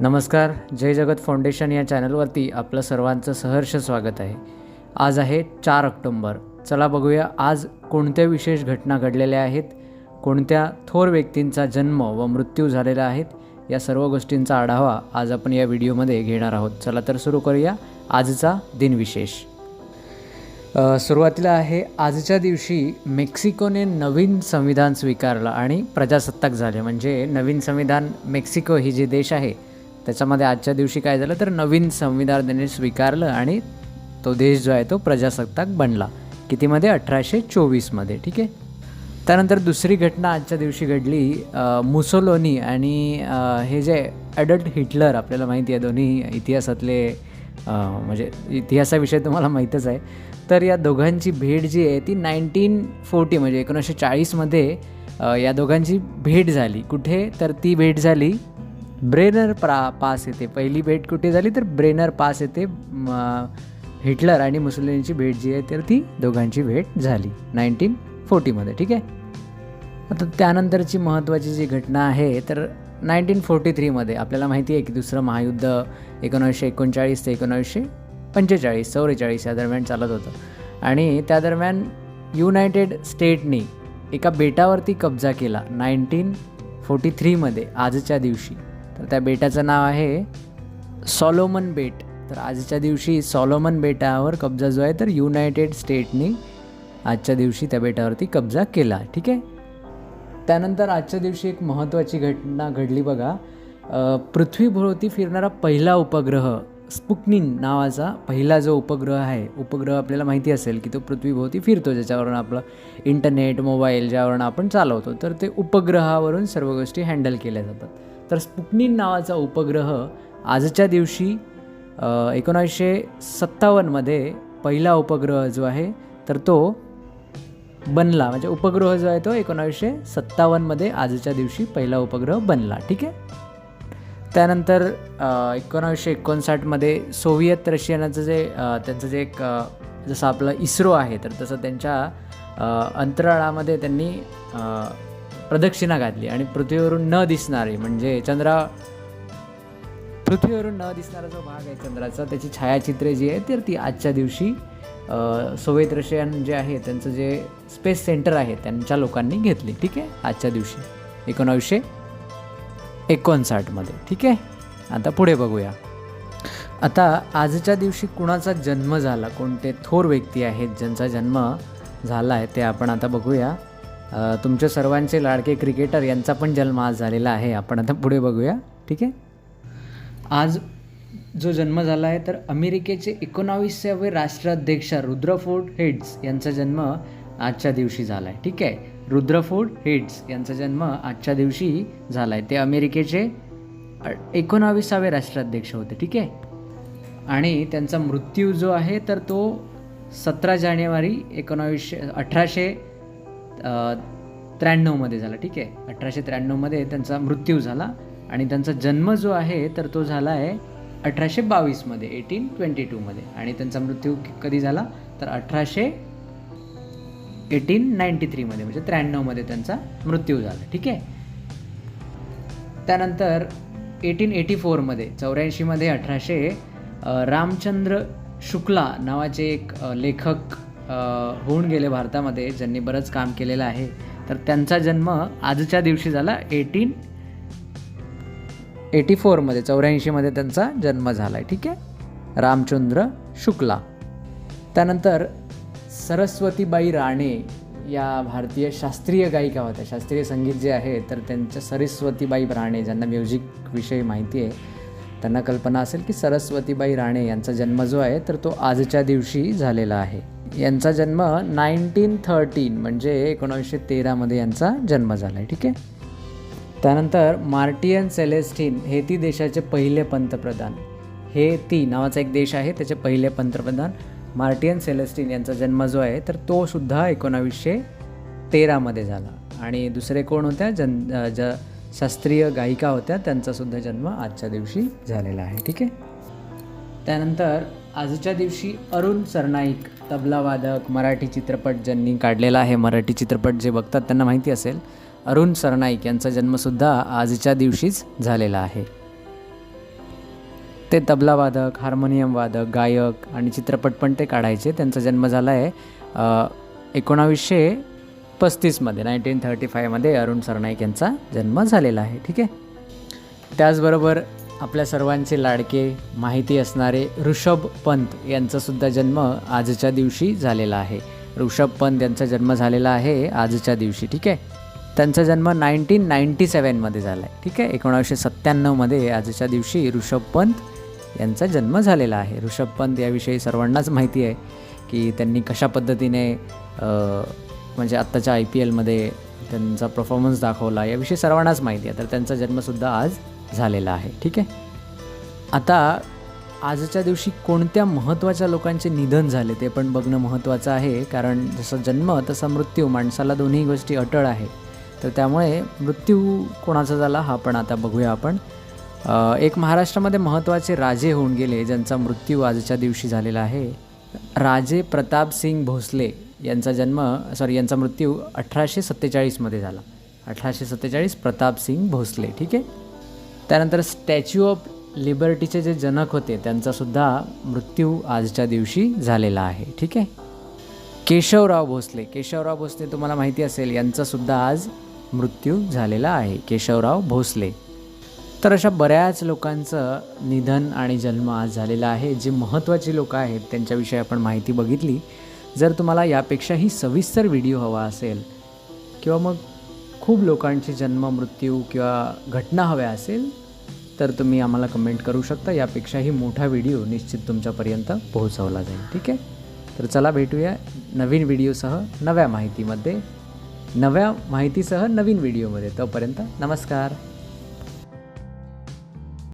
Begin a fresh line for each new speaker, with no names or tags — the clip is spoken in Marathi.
नमस्कार जय जगत फाउंडेशन या चॅनलवरती आपलं सर्वांचं सहर्ष स्वागत आहे. आज आहे चार ऑक्टोंबर. चला बघूया आज कोणत्या विशेष घटना घडलेल्या आहेत कोणत्या थोर व्यक्तींचा जन्म व मृत्यू झालेला आहेत या सर्व गोष्टींचा आढावा आज आपण या व्हिडिओमध्ये घेणार आहोत. चला तर सुरू करूया आजचा दिनविशेष. सुरुवातीला आहे आजच्या दिवशी मेक्सिकोने नवीन संविधान स्वीकारलं आणि प्रजासत्ताक झाले. म्हणजे नवीन संविधान मेक्सिको ही जी देश आहे त्याच्यामध्ये आजच्या दिवशी काय झालं तर नवीन संविधान त्यांनी स्वीकारलं आणि तो देश जो आहे तो प्रजासत्ताक बनला. कितीमध्ये? अठराशे चोवीसमध्ये ठीक आहे? त्यानंतर दुसरी घटना आजच्या दिवशी घडली. मुसोलोनी आणि हे जे ॲडल्ट हिटलर आपल्याला माहिती आहे दोन्ही इतिहासातले म्हणजे इतिहासाविषयी तुम्हाला माहीतच आहे. तर या दोघांची भेट जी आहे ती नाईन्टीन फोर्टी म्हणजे एकोणीसशे चाळीसमध्ये या दोघांची भेट झाली. कुठे? तर ती भेट झाली ब्रेनर प्रा पास येते. पहिली भेट कुठे झाली तर ब्रेनर पास येते हिटलर आणि मुसोलिनीची भेट जी आहे तर ती दोघांची भेट झाली. नाईन्टीन फोर्टीमध्ये ठीक आहे? आता त्यानंतरची महत्त्वाची जी घटना आहे तर नाईन्टीन फोर्टी थ्रीमध्ये आपल्याला माहिती आहे की दुसरं महायुद्ध एकोणीसशे एकोणचाळीस ते एकोणीसशे पंचेचाळीस चौवेचाळीस या दरम्यान चालत होतं. आणि त्या दरम्यान युनायटेड स्टेटनी एका बेटावरती कब्जा केला नाईन्टीन फोर्टी थ्रीमध्ये आजच्या दिवशी. तर त्या बेटाचं नाव आहे सॉलोमन बेट. तर आजच्या दिवशी सॉलोमन बेटावर कब्जा जो आहे तर युनायटेड स्टेटनी आजच्या दिवशी त्या बेटावरती कब्जा केला ठीक आहे? त्यानंतर आजच्या दिवशी एक महत्त्वाची घटना घडली बघा. पृथ्वीभोवती फिरणारा पहिला उपग्रह स्पुकनिन नावाचा पहिला जो उपग्रह आहे उपग्रह आपल्याला माहिती असेल की तो पृथ्वीभोवती फिरतो ज्याच्यावरून आपलं इंटरनेट मोबाईल ज्यावरून आपण चालवतो तर ते उपग्रहावरून सर्व गोष्टी हँडल केल्या जातात. तर स्पुकनिन नावाचा उपग्रह आजच्या दिवशी एकोणावीसशे एकोणीसशे सत्तावन्नमध्ये पहिला उपग्रह जो आहे तर तो बनला. म्हणजे उपग्रह जो आहे तो एकोणावीसशे सत्तावन्नमध्ये आजच्या दिवशी पहिला उपग्रह बनला. ठीक आहे? त्यानंतर एकोणावीसशे एकोणसाठमध्ये सोव्हिएत रशियनाचं जे त्यांचं जे एक जसं आपलं इस्रो आहे तर तसं त्यांच्या अंतराळामध्ये त्यांनी प्रदक्षिणा घातली आणि पृथ्वीवरून न दिसणारे म्हणजे चंद्रा पृथ्वीवरून न दिसणारा जो भाग आहे चंद्राचा त्याची छायाचित्रे जी आहे तर ती आजच्या दिवशी अ, रशियन जे आहे त्यांचं जे स्पेस सेंटर आहे त्यांच्या लोकांनी घेतली ठीक आहे? आजच्या दिवशी एकोणावीसशे एकोणसाठमध्ये. ठीक आहे? आता पुढे बघूया. आता आजच्या दिवशी कुणाचा जन्म झाला? कोणते थोर व्यक्ती आहेत? ज्यांचा जन्म झाला आहे ते आपण आता बघूया. तुमच्या सर्वांचे लाडके क्रिकेटर यांचा पण जन्म आज झालेला आहे. आपण आता पुढे बघूया. ठीक आहे? आज जो जन्म झाला आहे तर अमेरिकेचे एकोणावीसावे राष्ट्राध्यक्ष रुद्रफोर्ड हेड्स यांचा जन्म आजच्या दिवशी झाला आहे ठीक आहे? रुद्रफोर्ड हेड्स यांचा जन्म आजच्या दिवशी झाला आहे ते अमेरिकेचे एकोणावीसावे राष्ट्राध्यक्ष होते ठीक आहे? आणि त्यांचा मृत्यू जो आहे तर तो सतरा जानेवारी एकोणावीसशे अठराशे त्र्याण्णवमध्ये झाला ठीक आहे? अठराशे त्र्याण्णवमध्ये त्यांचा मृत्यू झाला आणि त्यांचा जन्म जो आहे तर तो झाला आहे अठराशे बावीसमध्ये एटीन ट्वेंटी टूमध्ये. आणि त्यांचा मृत्यू कधी झाला? तर अठराशे एटीन नाईंटी थ्रीमध्ये म्हणजे त्र्याण्णवमध्ये त्यांचा मृत्यू झाला ठीक आहे? त्यानंतर एटीन एटी फोरमध्ये चौऱ्याऐंशीमध्ये अठराशे रामचंद्र शुक्ला नावाचे एक लेखक होऊन गेले भारतामध्ये ज्यांनी बरंच काम केलेलं आहे. तर त्यांचा जन्म आजच्या दिवशी झाला एटीन एटी फोरमध्ये चौऱ्याऐंशीमध्ये त्यांचा जन्म झाला आहे ठीक आहे? रामचंद्र शुक्ला. त्यानंतर सरस्वतीबाई राणे या भारतीय शास्त्रीय गायिका होत्या. शास्त्रीय संगीत जे आहे तर त्यांच्या सरस्वतीबाई राणे ज्यांना म्युझिकविषयी माहिती आहे त्यांना कल्पना असेल की सरस्वतीबाई राणे यांचा जन्म जो आहे तर तो आजच्या दिवशी झालेला आहे. यांचा जन्म नाईन्टीन थर्टीन म्हणजे एकोणीसशे तेरामध्ये यांचा जन्म झाला आहे ठीक आहे? त्यानंतर मार्टियन सेलेस्टिन हे ती देशाचे पहिले पंतप्रधान. हे ती नावाचा एक देश आहे त्याचे पहिले पंतप्रधान. मार्टियन सेलेस्टिन यांचा जन्म जो आहे तर तो सुद्धा एकोणावीसशे तेरामध्ये झाला. आणि दुसरे कोण होत्या? जन ज शास्त्रीय गायिका होत्या त्यांचासुद्धा जन्म आजच्या दिवशी झालेला आहे. ठीक आहे? त्यानंतर आजच्या दिवशी अरुण सरनाईक तबलावादक मराठी चित्रपट ज्यांनी काढलेला आहे मराठी चित्रपट जे बघतात त्यांना माहिती असेल अरुण सरनाईक यांचा जन्मसुद्धा आजच्या दिवशीच झालेला आहे. ते तबलावादक हार्मोनियम वादक गायक आणि चित्रपट पण ते काढायचे. त्यांचा जन्म झाला आहे एकोणावीसशे पस्तीसमध्ये नाईन्टीन थर्टी फायमध्ये अरुण सरनाईक यांचा जन्म झालेला आहे. ठीक आहे? त्याचबरोबर आपल्या सर्वांचे लाडके माहिती असणारे ऋषभ पंत यांचासुद्धा जन्म आजच्या दिवशी झालेला आहे. ऋषभ पंत यांचा जन्म झालेला आहे आजच्या दिवशी. ठीक आहे? त्यांचा जन्म नाईन्टीन नाईन्टी सेवनमध्ये झाला आहे. ठीक आहे? एकोणावीसशे सत्त्याण्णवमध्ये आजच्या दिवशी ऋषभ पंत यांचा जन्म झालेला आहे. ऋषभ पंत याविषयी सर्वांनाच माहिती आहे की त्यांनी कशा पद्धतीने म्हणजे आत्ताच्या आय पी एलमध्ये त्यांचा परफॉर्मन्स दाखवला याविषयी सर्वांनाच माहिती आहे. तर त्यांचा जन्मसुद्धा आज झालेला आहे. ठीक आहे? आता आजच्या दिवशी कोणत्या महत्त्वाच्या लोकांचे निधन झाले ते पण बघणं महत्त्वाचं आहे. कारण जसं जन्म तसा मृत्यू. माणसाला दोन्ही गोष्टी अटळ आहे तर त्यामुळे मृत्यू कोणाचा झाला हा पण आता बघूया आपण. एक महाराष्ट्रामध्ये महत्त्वाचे राजे होऊन गेले ज्यांचा मृत्यू आजच्या दिवशी झालेला आहे. राजे प्रताप सिंग भोसले यांचा जन्म सॉरी यांचा मृत्यू अठराशे सत्तेचाळीसमध्ये झाला. अठराशे सत्तेचाळीस प्रताप सिंग भोसले ठीक आहे? त्यानंतर स्टॅच्यू ऑफ लिबर्टीचे जे जनक होते त्यांचासुद्धा मृत्यू आजच्या दिवशी झालेला आहे ठीक आहे? केशवराव भोसले. केशवराव भोसले तुम्हाला माहिती असेल यांचासुद्धा आज मृत्यू झालेला आहे. केशवराव भोसले. तर अशा बऱ्याच लोकांचं निधन आणि जन्म आज झालेला आहे. जे महत्त्वाची लोकं आहेत त्यांच्याविषयी आपण माहिती बघितली. जर तुम्हाला यापेक्षाही सविस्तर व्हिडिओ हवा असेल किंवा मग खूप लोकांची जन्म मृत्यू किंवा घटना हव्या असेल तर तुम्ही आम्हाला कमेंट करू शकता. यापेक्षाही मोठा व्हिडिओ निश्चित तुमच्यापर्यंत पोहोचवला जाईल. ठीक आहे? तर चला भेटूया नवीन व्हिडिओसह नव्या माहितीमध्ये नव्या माहितीसह नवीन व्हिडिओमध्ये. तोपर्यंत नमस्कार.